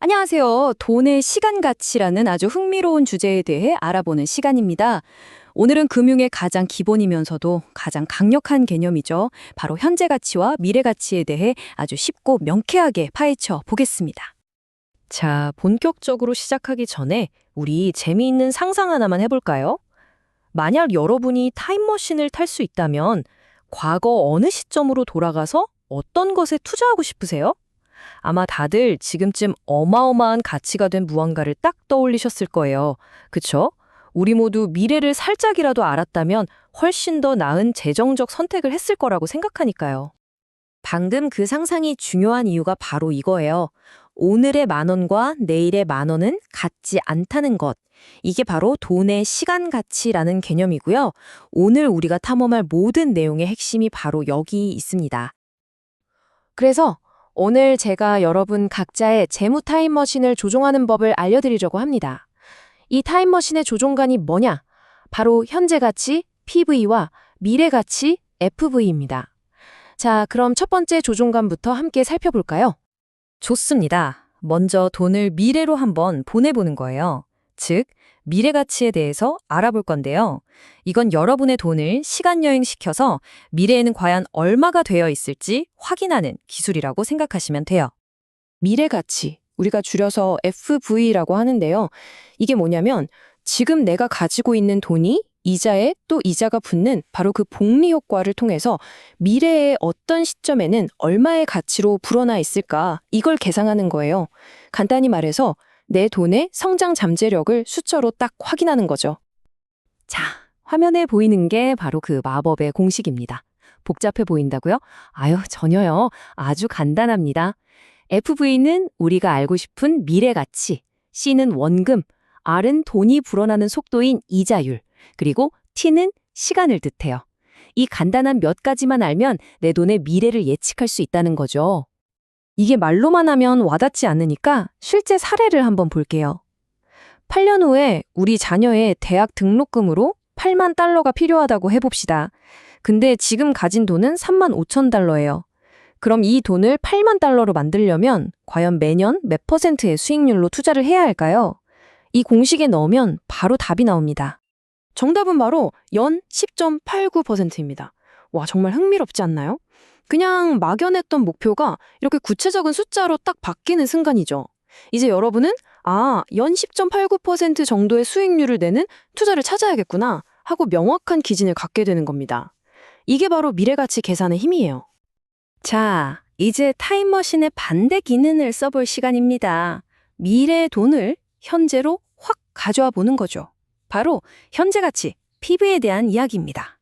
안녕하세요. 돈의 시간 가치라는 아주 흥미로운 주제에 대해 알아보는 시간입니다. 오늘은 금융의 가장 기본이면서도 가장 강력한 개념이죠. 바로 현재 가치와 미래 가치에 대해 아주 쉽고 명쾌하게 파헤쳐 보겠습니다. 자, 본격적으로 시작하기 전에 우리 재미있는 상상 하나만 해볼까요? 만약 여러분이 타임머신을 탈 수 있다면 과거 어느 시점으로 돌아가서 어떤 것에 투자하고 싶으세요? 아마 다들 지금쯤 어마어마한 가치가 된 무언가를 딱 떠올리셨을 거예요. 그쵸? 우리 모두 미래를 살짝이라도 알았다면 훨씬 더 나은 재정적 선택을 했을 거라고 생각하니까요. 방금 그 상상이 중요한 이유가 바로 이거예요. 오늘의 만 원과 내일의 만 원은 같지 않다는 것. 이게 바로 돈의 시간 가치라는 개념이고요. 오늘 우리가 탐험할 모든 내용의 핵심이 바로 여기 있습니다. 그래서 오늘 제가 여러분 각자의 재무 타임머신을 조종하는 법을 알려드리려고 합니다. 이 타임머신의 조종관이 뭐냐? 바로 현재 가치 PV와 미래 가치 FV입니다. 자, 그럼 첫 번째 조종관부터 함께 살펴볼까요? 좋습니다. 먼저 돈을 미래로 한번 보내보는 거예요. 즉, 미래 가치에 대해서 알아볼 건데요. 이건 여러분의 돈을 시간 여행시켜서 미래에는 과연 얼마가 되어 있을지 확인하는 기술이라고 생각하시면 돼요. 미래 가치, 우리가 줄여서 FV라고 하는데요. 이게 뭐냐면 지금 내가 가지고 있는 돈이 이자에 또 이자가 붙는 바로 그 복리 효과를 통해서 미래의 어떤 시점에는 얼마의 가치로 불어나 있을까 이걸 계산하는 거예요. 간단히 말해서 내 돈의 성장 잠재력을 숫자로 딱 확인하는 거죠. 자, 화면에 보이는 게 바로 그 마법의 공식입니다. 복잡해 보인다고요? 아유, 전혀요. 아주 간단합니다. FV는 우리가 알고 싶은 미래 가치, C는 원금, R은 돈이 불어나는 속도인 이자율, 그리고 T는 시간을 뜻해요. 이 간단한 몇 가지만 알면 내 돈의 미래를 예측할 수 있다는 거죠. 이게 말로만 하면 와닿지 않으니까 실제 사례를 한번 볼게요. 8년 후에 우리 자녀의 대학 등록금으로 8만 달러가 필요하다고 해봅시다. 근데 지금 가진 돈은 3만 5천 달러예요. 그럼 이 돈을 8만 달러로 만들려면 과연 매년 몇 퍼센트의 수익률로 투자를 해야 할까요? 이 공식에 넣으면 바로 답이 나옵니다. 정답은 바로 연 10.89%입니다. 와, 정말 흥미롭지 않나요? 그냥 막연했던 목표가 이렇게 구체적인 숫자로 딱 바뀌는 순간이죠. 이제 여러분은 아, 연 10.89% 정도의 수익률을 내는 투자를 찾아야겠구나 하고 명확한 기준을 갖게 되는 겁니다. 이게 바로 미래가치 계산의 힘이에요. 자, 이제 타임머신의 반대 기능을 써볼 시간입니다. 미래의 돈을 현재로 확 가져와 보는 거죠. 바로 현재 가치, PV에 대한 이야기입니다.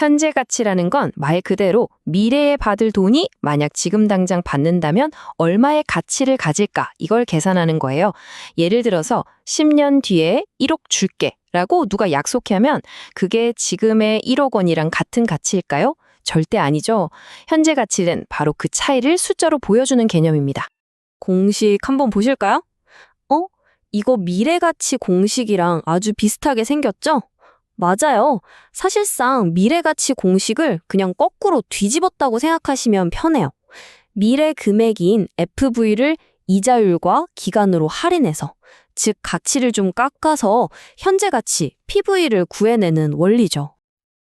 현재 가치라는 건 말 그대로 미래에 받을 돈이 만약 지금 당장 받는다면 얼마의 가치를 가질까 이걸 계산하는 거예요. 예를 들어서 10년 뒤에 1억 줄게 라고 누가 약속하면 그게 지금의 1억 원이랑 같은 가치일까요? 절대 아니죠. 현재 가치는 바로 그 차이를 숫자로 보여주는 개념입니다. 공식 한번 보실까요? 어? 이거 미래 가치 공식이랑 아주 비슷하게 생겼죠? 맞아요. 사실상 미래 가치 공식을 그냥 거꾸로 뒤집었다고 생각하시면 편해요. 미래 금액인 FV를 이자율과 기간으로 할인해서, 즉 가치를 좀 깎아서 현재 가치 PV를 구해내는 원리죠.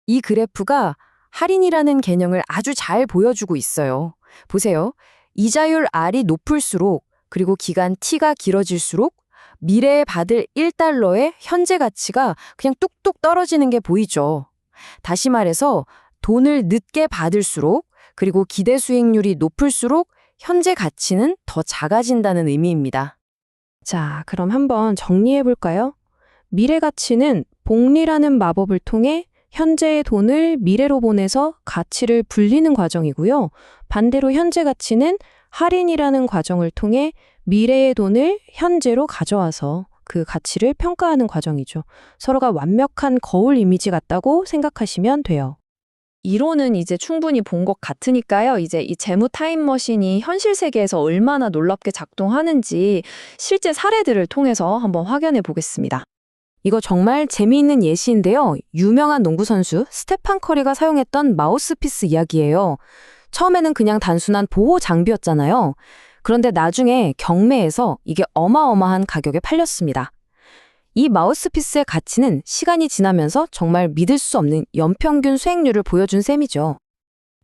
이 그래프가 할인이라는 개념을 아주 잘 보여주고 있어요. 보세요. 이자율 R이 높을수록 그리고 기간 T가 길어질수록 미래에 받을 1달러의 현재 가치가 그냥 뚝뚝 떨어지는 게 보이죠. 다시 말해서 돈을 늦게 받을수록 그리고 기대 수익률이 높을수록 현재 가치는 더 작아진다는 의미입니다. 자, 그럼 한번 정리해 볼까요? 미래 가치는 복리라는 마법을 통해 현재의 돈을 미래로 보내서 가치를 불리는 과정이고요. 반대로 현재 가치는 할인이라는 과정을 통해 미래의 돈을 현재로 가져와서 그 가치를 평가하는 과정이죠. 서로가 완벽한 거울 이미지 같다고 생각하시면 돼요. 이론은 이제 충분히 본 것 같으니까요. 이제 이 재무 타임머신이 현실 세계에서 얼마나 놀랍게 작동하는지 실제 사례들을 통해서 한번 확인해 보겠습니다. 이거 정말 재미있는 예시인데요. 유명한 농구 선수 스테판 커리가 사용했던 마우스피스 이야기예요. 처음에는 그냥 단순한 보호 장비였잖아요. 그런데 나중에 경매에서 이게 어마어마한 가격에 팔렸습니다. 이 마우스피스의 가치는 시간이 지나면서 정말 믿을 수 없는 연평균 수익률을 보여준 셈이죠.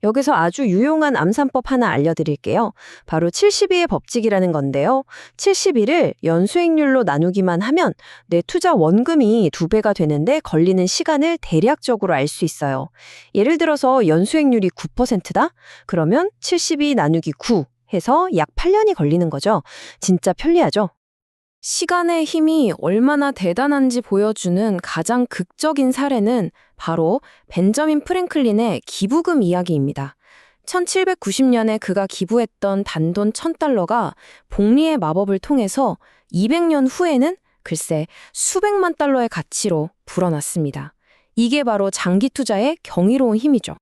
여기서 아주 유용한 암산법 하나 알려드릴게요. 바로 72의 법칙이라는 건데요. 72를 연수익률로 나누기만 하면 내 투자 원금이 두 배가 되는데 걸리는 시간을 대략적으로 알 수 있어요. 예를 들어서 연수익률이 9%다? 그러면 72 나누기 9 해서 약 8년이 걸리는 거죠. 진짜 편리하죠? 시간의 힘이 얼마나 대단한지 보여주는 가장 극적인 사례는 바로 벤저민 프랭클린의 기부금 이야기입니다. 1790년에 그가 기부했던 단돈 1000달러가 복리의 마법을 통해서 200년 후에는 글쎄 수백만 달러의 가치로 불어났습니다. 이게 바로 장기 투자의 경이로운 힘이죠.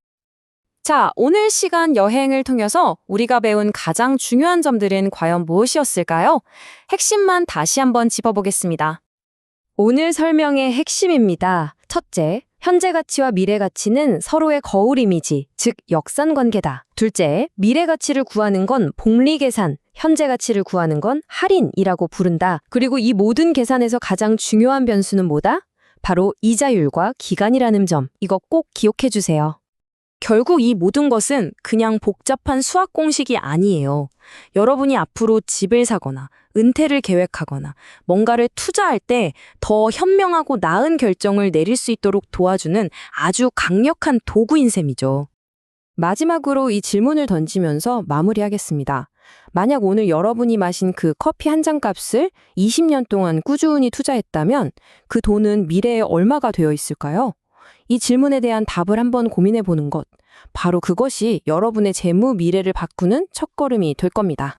자, 오늘 시간 여행을 통해서 우리가 배운 가장 중요한 점들은 과연 무엇이었을까요? 핵심만 다시 한번 짚어보겠습니다. 오늘 설명의 핵심입니다. 첫째, 현재 가치와 미래 가치는 서로의 거울 이미지, 즉 역산 관계다. 둘째, 미래 가치를 구하는 건 복리 계산, 현재 가치를 구하는 건 할인이라고 부른다. 그리고 이 모든 계산에서 가장 중요한 변수는 뭐다? 바로 이자율과 기간이라는 점. 이거 꼭 기억해 주세요. 결국 이 모든 것은 그냥 복잡한 수학 공식이 아니에요. 여러분이 앞으로 집을 사거나 은퇴를 계획하거나 뭔가를 투자할 때 더 현명하고 나은 결정을 내릴 수 있도록 도와주는 아주 강력한 도구인 셈이죠. 마지막으로 이 질문을 던지면서 마무리하겠습니다. 만약 오늘 여러분이 마신 그 커피 한 잔 값을 20년 동안 꾸준히 투자했다면 그 돈은 미래에 얼마가 되어 있을까요? 이 질문에 대한 답을 한번 고민해 보는 것. 바로 그것이 여러분의 재무 미래를 바꾸는 첫걸음이 될 겁니다.